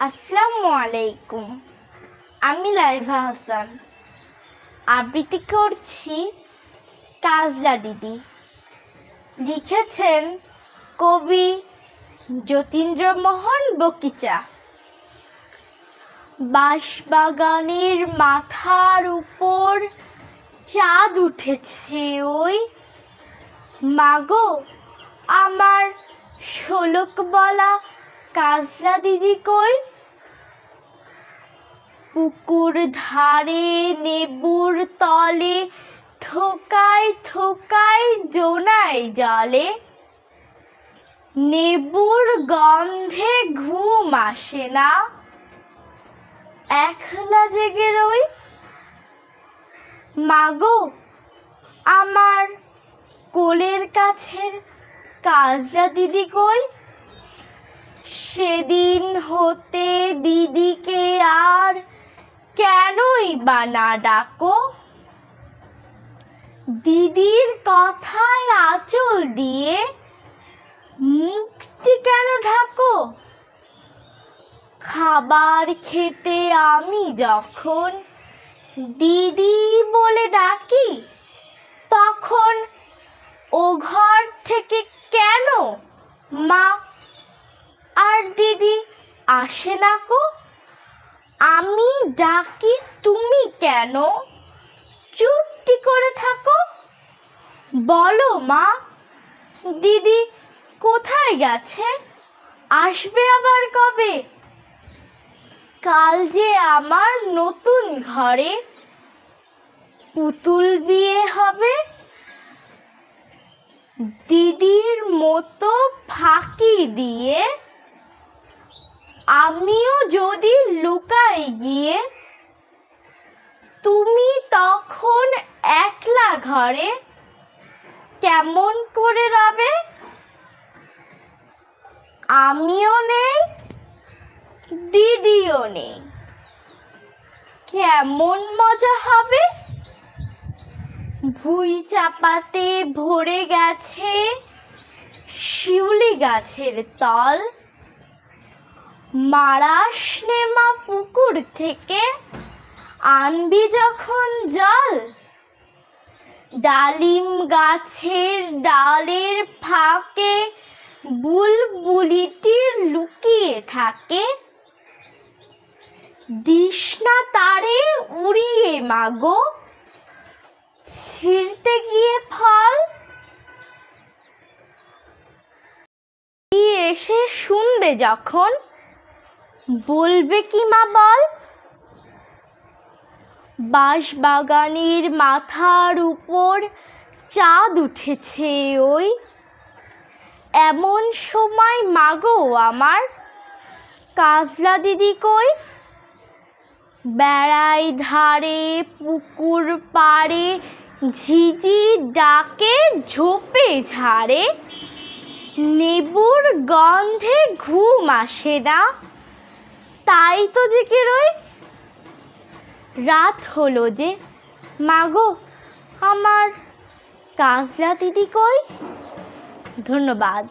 আসসালামু আলাইকুম আমি লাইভা হাসান। আবৃত্তি করছি কাজলা দিদি। লিখেছেন কবি যতীন্দ্রমোহন বকিচা। বাঁশবাগানের মাথার উপর চাঁদ উঠেছে ওই। মাগো, আমার শোলক বলা কাজলা দিদি কই? পুকুর ধারে, নেবুর তলে, থোকায় থোকায় জোনাই জলে। নেবুর গন্ধে ঘুম আসে না। একলা জেগে রই? মাগো, আমার কোলের কাছের কাজলা দিদি কই? সেদিন হতে দিদিকে আর কেনই বা না ডাকো? দিদির কথায় আঁচল দিয়ে মুক্তি কেন ঢাকো? খাবার খেতে আমি যখন দিদি বলে ডাকি, তখন ও ঘর থেকে কেন মা আর দিদি আসে না কো আমি ডাকি তুমি কেন? চুপটি করে থাকো। বলো মা, দিদি কোথায় গেছে? আসবে আবার কবে? কাল যে আমার নতুন ঘরে পুতুল বিয়ে হবে। দিদির মতো ফাঁকি দিয়ে আমিও যদি লুকাই গিয়ে, তুমি তখন একলা ঘরে কেমন করে রবে? আমিও নেই, দিদিও নেই। কেমন মজা হবে? ভুই চাপাতে ভরে গেছে শিউলি গাছের তল। মারাস নেমা পুকুর থেকে, আনবি যখন জল। ডালিম গাছের ডালের ফাঁকে বুলবুলিটি লুকিয়ে থাকে। দিশনা তারে উড়িয়ে মাগো, ছিঁড়তে গিয়ে ফল। এসে শুনবে যখন বলবে কি মা বল? বাঁশবাগানের মাথার উপর চাঁদ উঠেছে ওই। এমন সময় মাগো আমার। কাজলা দিদি কই? বেড়াই ধারে, পুকুর পাড়ে, ঝিঝি ডাকে, ঝোপে ঝাড়ে। নেবুর গন্ধে ঘুম আসে না। তাই তো জেগে রই? রাত হলো যে। মাগো আমার কাজলা দিদি কই? ধন্যবাদ।